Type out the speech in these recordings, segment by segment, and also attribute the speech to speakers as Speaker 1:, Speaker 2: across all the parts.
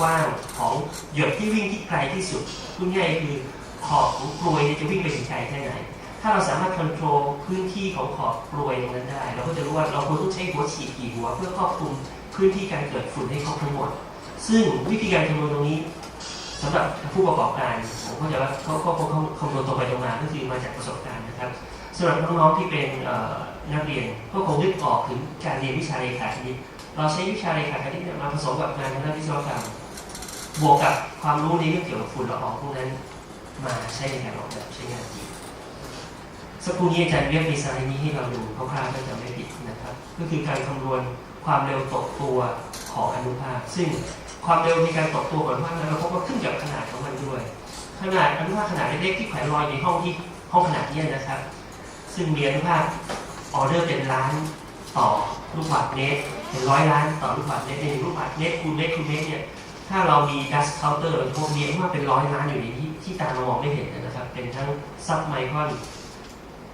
Speaker 1: กว้างของหยดที่วิ่งที่ไกลที่สุดพูดง่ายๆคือขอบของกลวยเนี่ยจะวิ่งไปถึงไกลแค่ไหน ถ้าเราสามารถควบคุมพื้นที่ของขอบกลวยตรงนั้นได้ เราก็จะรู้ว่าเราควรต้องใช้หัวฉีดกี่หัว เพื่อครอบคลุมพื้นที่การเกิดฝุ่นให้ครอบทั้งหมด ซึ่งวิธีการคำนวณตรงนี้สำหรับผู้ประกอบการผมเข้าใจว่าเขาเขาเขาคำนวณตรงไปตรงมาก็คือมาจากประสบการณ์นะครับสำหรับน้องๆที่เป็นนักเรียนก็คงนึกออกถึงการเรียนวิชาเลขาคณิตเราใช้วิชาเลขาคณิตมาผสมกับงานทางด้านวิศวกรรม บวกกับความรู้ในเรื่องเกี่ยวกับฝุ่นละอองพวกนั้น มาใช้ในการออกแบบใช้งานจริงสักครู่นี้อาจารย์เรียกดีไซน์นี้ให้เราดูคร่าวๆถ้าจะไม่ผิดนะครับ ก็คือการคำนวณความเร็วตกตัวของอนุภาค ซึ่งความเร็วในการตกตัวของอนุภาคนั้นเราพบว่าขึ้นกับขนาดของมันด้วย ขนาดอนุภาคขนาดเล็กๆที่แขวนลอยในห้องที่ห้องขนาดเนี้นะครับ ซึ่งเมีอนุภาคออเดอร์เป็นล้านต่อลูกบาศก์เมตรเป็นร้อยล้านต่อลูกบาศก์เมตรในหนึ่งลูกบาศก์เมตรคูณเมตรคูณเมตรเนี่ย ถ้าเรามี dust counter พวกนี้ว่าเป็นร้อยล้านอยู่ในที่ที่ตาเรามองไม่เห็นนะครับ เป็นทั้งซับไมครอน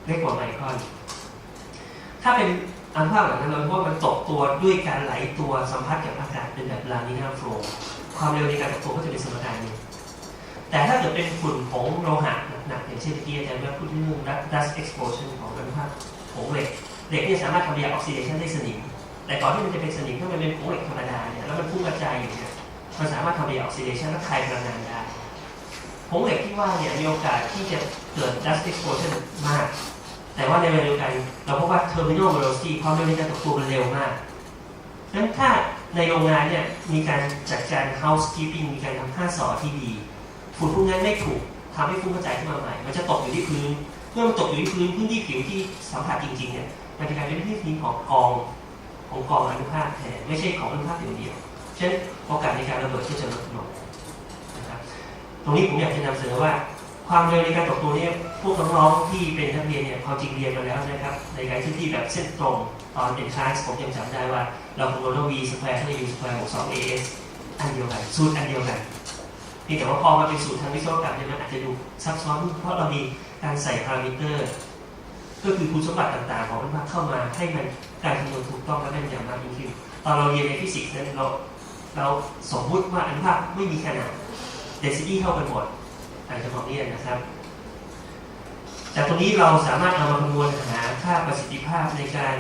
Speaker 1: เล็กกว่าไมครอน ถ้าเป็นอันภาพแบบนั้นเราว่ามันตกตัวด้วยการไหลตัวสัมผัสกับอากาศเป็นแบบลามินาโฟลความเร็วในการตกตัวก็จะเป็นสมการหนึงแต่ถ้าเกิดเป็นฝุ่นผงโลหะหนักๆอย่างเช่นที่อาจารย์ได้พูดเรื่อง dust explosion ของอนุภาคผงเหล็กเหล็กเนี่ยสามารถทำรีแอคออกซิเดชันได้สนิมแต่ก่อนที่มันจะเป็นสนิมถ้ามันเป็นผงเหล็กธรรมดาเนี่ยแล้วมันพุ่งกระจายอยู่เนี่ย มันสามารถทำ deoxidation และคายพลังงานได้ผงเหล็กที่ว่าเนี่ยมีโอกาสที่จะเกิด dust explosion มาก แต่ว่าในเวลาเดียวกัน เราพบว่า terminal velocity ความเร็วในการตกตัวมันเร็วมากดังนั้นถ้าในโรงงานเนี่ยมีการจัดการ housekeeping มีการทำค่าสอที่ดีฝุ่นพวกนั้นไม่ถูกทำให้ฟุ้งกระจายขึ้นมาใหม่ มันจะตกอยู่ที่พื้น เมื่อมันตกอยู่ที่พื้นพื้นที่ผิวที่สัมผัสจริงๆเนี่ย มันจะกลายเป็นพื้นที่ของกอง ของกองอนุภาคแทน ไม่ใช่ของอนุภาคเดียว ฉะนั้นโอกาสในการระเบิดก็จะลดลงนะครับตรงนี้ผมอยากจะนำเสนอว่า ความเร็วในการตกตัวเนี้พวกน้องๆที่เป็นนักเรียนเนี่ยควาจริงเรียนมาแล้วนะครับ ในการที่ที่แบบเส้นตรงตอนเป็นคลาสผมยังจำได้ว่า เราคำนวณว่า v สแควร์เท่ากับ u สแควร์บวก2 as อันเดียวกันสูตรอันเดียวกันเพียงแต่ว่าพอมาเป็นสูตรทางวิศวกรรมเนี่ยมันอาจจะดูซับซ้อนเพราะเรามีการใส่พารามิเตอร์ ก็คือคุณสมบัติต่างๆ ของมันมาเข้ามาให้มันการคำนวณถูกต้องและแม่นยำมากยิ่งขึ้นตอนเราเรียนในฟิสิกส์นั้นเรา เราสมมุติว่าอนุภาคไม่มีขนาด density เท่ากันหมดอาจจะบอกนี้นะครับจากตรงนี้เราสามารถเอามาคำนวณหาค่าประสิทธิภาพในการ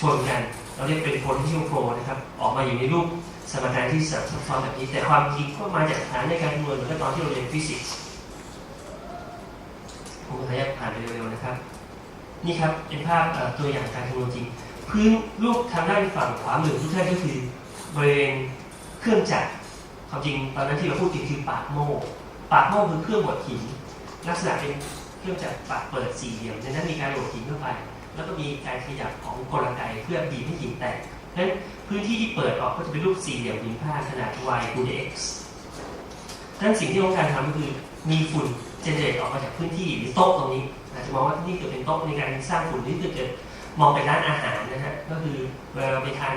Speaker 1: ชนกัน เราเรียกเป็น potential flow นะครับ ออกมาอยู่ในรูปสมการที่ซับซ้อนแบบนี้ แต่ความจริงก็มาจากฐานในการคำนวณเหมือนกับตอนที่เราเรียนฟิสิกส์ผมขออนุญาตผ่านไปเร็วๆนะครับ นี่ครับเป็นภาพตัวอย่างการคำนวณจริง พื้นรูปทางด้านฝั่งขวามือทุกท่านก็คือบริเวณ เครื่องจักรความจริงตอนนั้นที่เราพูดถึงคือปากโม่ปากโม่คือเครื่องบดหิน ลักษณะเป็นเครื่องจักรปากเปิดสี่เหลี่ยมในนั้นมีการบดหินเข้าไป แล้วก็มีการขยับของกลไกเพื่อบีบให้หินแตกเพราะฉะนั้นพื้นที่ที่เปิดออกก็จะเป็นรูปสี่เหลี่ยมผืนผ้าขนาด y คูณ x ดังนั้นสิ่งที่ต้องการทำก็คือมีฝุ่นเจเนเรตออกมาจากพื้นที่หรือโต๊ะตรงนี้อาจจะมองว่านี่เกิดเป็นโต๊ะในการสร้างฝุ่นที่เกิดมองไปร้านอาหารนะฮะก็คือเวลาเราไปทาน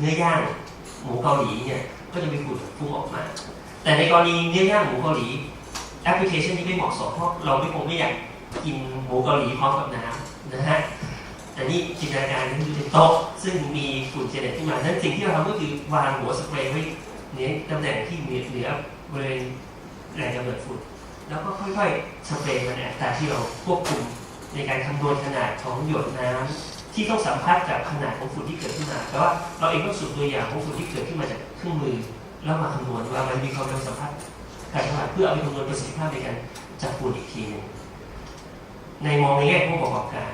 Speaker 1: เนื้อย่าง หมูเกาหลีเนี่ยก็จะมีฝุ่นฟุ้งออกมา แต่ในกรณีเนื้อย่างหมูเกาหลีแอปพลิเคชันนี้ไม่เหมาะสมเพราะเราไม่คงไม่อยากกินหมูเกาหลีพร้อมกับน้ำนะฮะแต่นี่จินตนาการนี่คือเป็นโต๊ะซึ่งมีฝุ่นเจเนเรตขึ้นมานั้นสิ่งที่เราทำก็คือวางหัวสเปรย์ไว้ในตำแหน่งที่เหนือเหนือบริเวณแหล่งกำเนิดฝุ่นแล้วก็ค่อยๆสเปรย์มันในอัตราที่เราควบคุมในการคำนวณขนาดของหยดน้ำ ที่ต้องสัมพัทธ์กับขนาดของฝุ่นที่เกิดขึ้นมาแต่ว่าเราเองต้องสูตรตัวอย่างของฝุ่นที่เกิดขึ้นมาจากเครื่องมือ แล้วมาคำนวณว่ามันมีความเร็วสัมพัทธ์กันเท่าไหร่เพื่อเอาไปคำนวณประสิทธิภาพในการจับฝุ่นอีกทีหนึงในมองในแง่ผู้ประกอบการ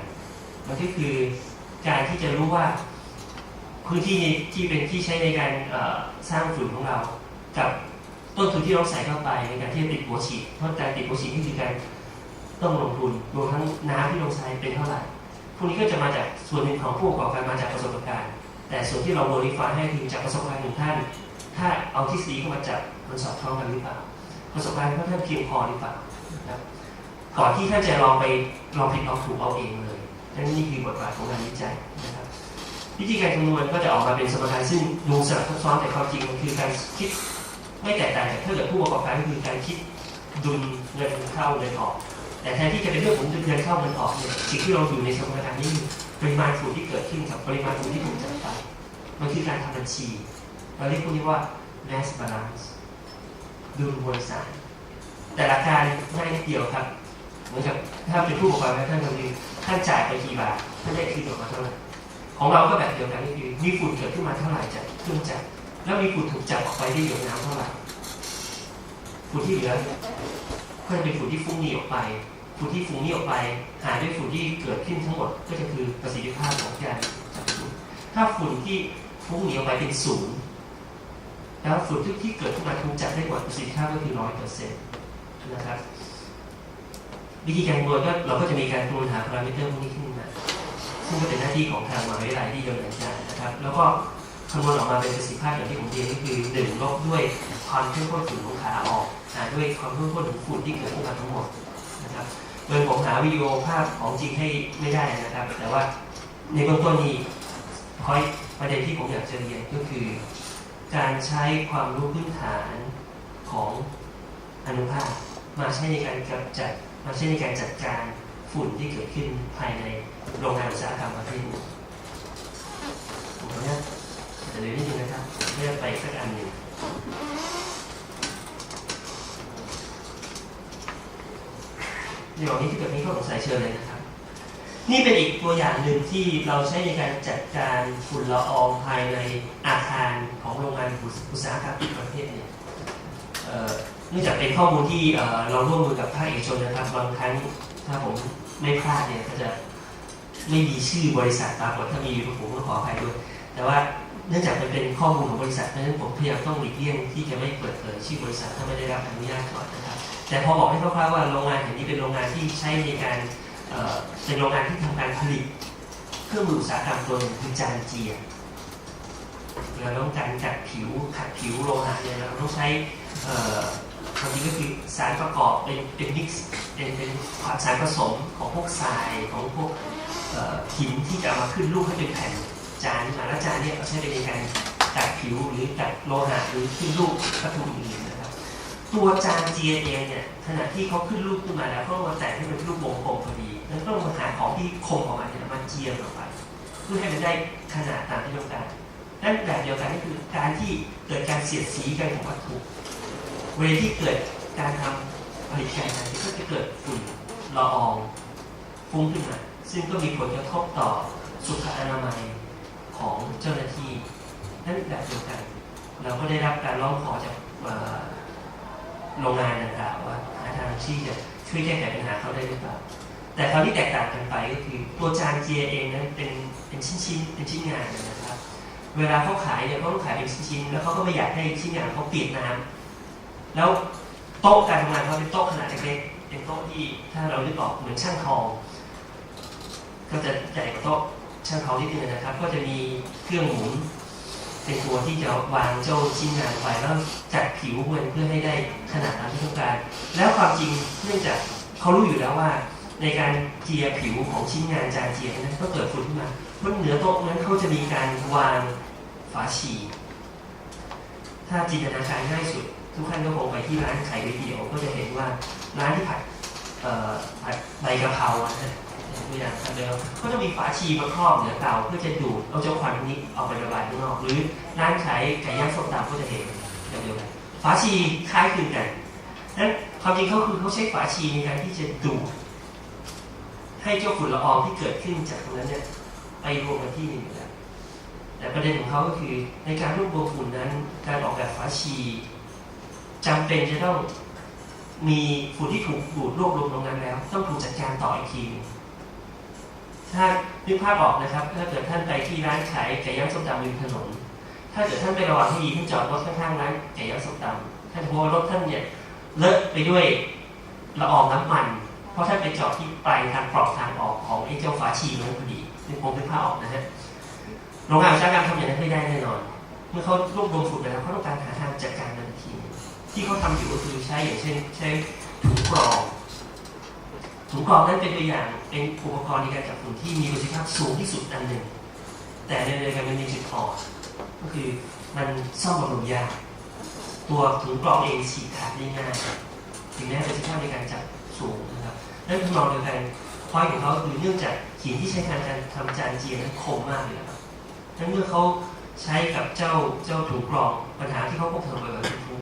Speaker 1: มันก็คือการที่จะรู้ว่าพื้นที่ที่เป็นที่ใช้ในการสร้างฝุ่นของเรา กับต้นทุนที่เราใส่เข้าไปในการที่ติดหัวฉีดเพราะการติดหัวฉีดนี่คือการต้องลงทุนรวมทั้งน้ำที่ลงใช้เป็นเท่าไหร่ พวกนี้ก็จะมาจากส่วนหนึ่งของผู้ประกอบการมาจากประสบการณ์ แต่ส่วนที่เราโมดิฟายให้คือจากประสบการณ์ของท่าน ถ้าเอาทฤษฎีเข้ามาจับมันสอดคล้องกันหรือเปล่า ประสบการณ์ของท่านเพียงพอหรือเปล่านะครับก่อนที่ท่านจะลองไปลองผิดลองถูกเอาเองเลยนั่นนี่คือบทบาทของงานวิจัยนะครับวิธีการคำนวณก็จะออกมาเป็นสมการซึ่งดูสลับซับซ้อนแต่ความจริงมันคือการคิดไม่แตกต่างจากถ้าเกิดผู้ประกอบการก็คือการคิดดุลเงินเข้าเงินออก แต่แทนที่จะเป็นเรื่องของเงินเข้าเงินออกเนี่ยสิ่งที่เราอยู่ในสมการนี้ปริมาณฝุ่นที่เกิดขึ้นกับปริมาณฝุ่นที่ถูกจัดไปมันคือการทำบัญชี เราเรียกพวกนี้ว่า mass balance ดูมวลสาร แต่ละการง่ายนิดเดียวครับเหมือนกับถ้าเป็นผู้ปกครองแล้วท่านก็คือท่านจ่ายไปกี่บาทท่านได้คืนออกมาเท่าไหร่ของเราก็แบบเดียวกันนี่คือมีฝุ่นเกิดขึ้นมาเท่าไหร่จากเครื่องจักรแล้วมีฝุ่นถูกจับออกไปได้หยดน้ำเท่าไหร่ฝุ่นที่เหลือก็จะเป็นฝุ่นที่ฟุ้งหนีออกไป ฝุ่นที่ฟุ้งนี้ออกไป หารด้วยฝุ่นที่เกิดขึ้นทั้งหมดก็จะคือประสิทธิภาพของการจับฝุ่นถ้าฝุ่นที่ฟุ้งหนีออกไปเป็นศูนย์แล้วฝุ่นที่ที่เกิดขึ้นมาถูกจับได้หมดประสิทธิภาพก็คือร้อยเปอร์เซ็นต์นะครับวิธีการคำนวณก็เราก็จะมีการคำนวณหาพารามิเตอร์พวกนี้ขึ้นมาซึ่งก็เป็นหน้าที่ของทางมหาวิทยาลัยที่ดำเนินการนะครับ แล้วก็คำนวณออกมาเป็นประสิทธิภาพอย่างที่ผมเรียนก็คือหนึ่งลบด้วยความเข้มข้นฝุ่นของขาออกหารด้วยความเข้มข้นของฝุ่นที่เกิดขึ้นมาทั้งหมดนะครับ โดยผมหาวิดีโอภาพของจริงให้ไม่ได้นะครับ แต่ว่าในเบื้องต้นนี้พอยประเด็นที่ผมอยากจะเรียนก็คือ การใช้ความรู้พื้นฐานของอนุภาคมาใช้ในการกำจัดมาใช้ในการจัดการฝุ่นที่เกิดขึ้นภายในโรงงานอุตสาหกรรมประเภทนี้ผมขออนุญาจะเรียนนิดนึงนะครับเลือกไปสักอันหนึ่ง เดี๋ยวนี้ที่เกิดมีข้อสงสัยเชิญเลยนะครับ นี่เป็นอีกตัวอย่างหนึ่งที่เราใช้ในการจัดการฝุ่นละอองภายในอาคารของโรงงานอุตสาหกรรมอีกประเภทเนี่ยเนื่องจากเป็นข้อมูลที่เราร่วมมือกับภาคเอกชนนะครับบางครั้งถ้าผมไม่พลาดเนี่ยก็จะไม่มีชื่อบริษัทปรากฏถ้ามีอยู่ผมก็ขออภัยด้วย แต่ว่าเนื่องจากมันเป็นข้อมูลของบริษัทเพราะฉะนั้นผมพยายามต้องหลีกเลี่ยงที่จะไม่เปิดเผยชื่อบริษัทถ้าไม่ได้รับอนุญาตก่อนนะครับ แต่พอบอกให้คร่าวๆว่าโรงงานแห่งนี้เป็นโรงงานที่ใช้ในการเป็นโรงงานที่ทำการผลิตเครื่องมืออุตสาหกรรมตัวหนึ่งคือจานเจียเราต้องการกัดผิวขัดผิวโลหะเนี่ยเราต้องใช้เอ่อความจริงก็คือสารประกอบเป็นเป็นมิกซ์เป็นเป็นสารผสมของพวกทรายของพวกหินที่จะมาขึ้นรูปให้เป็นแผ่นจานมาแล้วจานเนี่ยเราใช้ในการกัดผิวหรือกัดโลหะหรือขึ้นรูปวัตถุอื่นนะครับ ตัวจานเจียเองเนี่ยขณะที่เขาขึ้นรูปขึ้นมาแล้วเขามาแต่งให้เป็นรูปวงกลมพอดี แล้วก็มาหาของที่คมออกมาเนี่ยมาเจียออกไปเพื่อให้มันได้ขนาดตามที่ต้องการนั่นแบบเดียวกันก็คือการที่เกิดการเสียดสีกันของวัตถุเวลาที่เกิดการทำผลิตการงาก็จะเกิดฝุ่นละอองฟุ้งขึ้นมาซึ่งก็มีผลกระทบต่อสุขอนามัยของเจ้าหน้าที่นั่นแบบเดียวกัน เราก็ได้รับการร้องขอจากอ โรงงานต่างๆว่าหาทางที่จะช่วยแก้ไขปัญหาเขาได้หรือเปล่า แต่คราวที่แตกต่างกันไปก็คือตัวจานเจียเองนั้นเป็นเป็นชิ้นๆเป็นชิ้นงานนะครับ เวลาเขาขายเนี่ยเขาต้องขายเป็นชิ้นๆแล้วเขาก็ไม่อยากให้ชิ้นงานเขาเปียกน้ำแล้วโต๊ะการทำงานเขาเป็นโต๊ะขนาดเล็กๆเป็นโต๊ะที่ถ้าเรานึกออกเหมือนช่างทอง ก็จะใหญ่กว่าโต๊ะช่างทองนิดนึงนะครับ ก็จะมีเครื่องหมุน เป็นตัวที่จะวางเจ้าชิ้นงานไปแล้วจัดผิวมันเพื่อให้ได้ขนาดตามที่ต้องการ แล้วความจริงเนื่องจากเขารู้อยู่แล้วว่า ในการเจียผิวของชิ้นงานจานเจียนั้นก็เกิดฝุ่นขึ้นมาบนเหนือโต๊ะนั้นเขาจะมีการวางฝาฉี่ถ้าจินตนาการง่ายสุด ทุกท่านก็คงไปที่ร้านขายก๋วยเตี๋ยวก็จะเห็นว่าร้านที่ผัดผัดใบกะเพราอะนะ ตัวอย่างครับเดิมก็จะมีฝาชีมาครอบเหนือเตาเพื่อจะดูดเอาเจ้าควันนี้ออกไประบายข้างนอก หรือร้านขายไก่ย่างส้มตำก็จะเห็นแบบเดียวกันฝาชีคล้ายคลึงกันนั้นความจริงเขาคือเขาใช้ฝาชีในการที่จะดูดให้เจ้าฝุ่นละอองที่เกิดขึ้นจากตรงนั้นเนี่ยไปรวมกันที่หนึ่งแล้วแต่ประเด็นของเขาก็คือในการรวบรวมฝุ่นนั้น การออกแบบฝาชีจำเป็นจะต้องมีฝุ่นที่ถูกดูดรวบรวมตรงนั้นแล้ว ต้องถูกจัดการต่ออีกทีนึง ถ้านึกภาพออกนะครับ ถ้าเกิดท่านไปที่ร้านขายไก่ย่างส้มตำริมถนน ถ้าเกิดท่านไประวังให้ดีท่านจอดรถข้างๆร้านไก่ย่างส้มตำท่านจะพบรถท่านเนี่ยเลอะไปด้วยละอองน้ำมัน เพราะท่านไปจอดที่ปลายทางปลอกทางออกของไอ้เจ้าฝาชีนั้นพอดีนึกผมนึกภาพออกนะฮะโรงงานอุตสาหกรรมทำอย่างนั้นไม่ได้แน่นอน เมื่อเขารวบรวมฝุ่นไปแล้วเขาต้องการหาทางจัดการมันที่ที่เขาทำอยู่ก็คือใช้อย่างเช่นใช้ถุงกรอง ถุงกรองนั้นเป็นตัวอย่างเป็นอุปกรณ์ในการจับฝุ่นที่มีประสิทธิภาพสูงที่สุดอันหนึ่ง แต่ในเดียกันมันมีจุดอ่อนก็คือมันซ่อมบำรุงยากตัวถุงกรองเองฉีกขาดได้ง่ายถึงแม้ประสิทธิภาพในการจับสูงนะครับนั่นคือมองเดียวกันพอยของเขาคือเนื่องจากหินที่ใช้ในการทำจานเจียนั้นคมมากเลยครับนั้นเมื่อเขาใช้กับเจ้าเจ้าถูกกรองปัญหาที่เขาพบเจอบ่อยๆคือ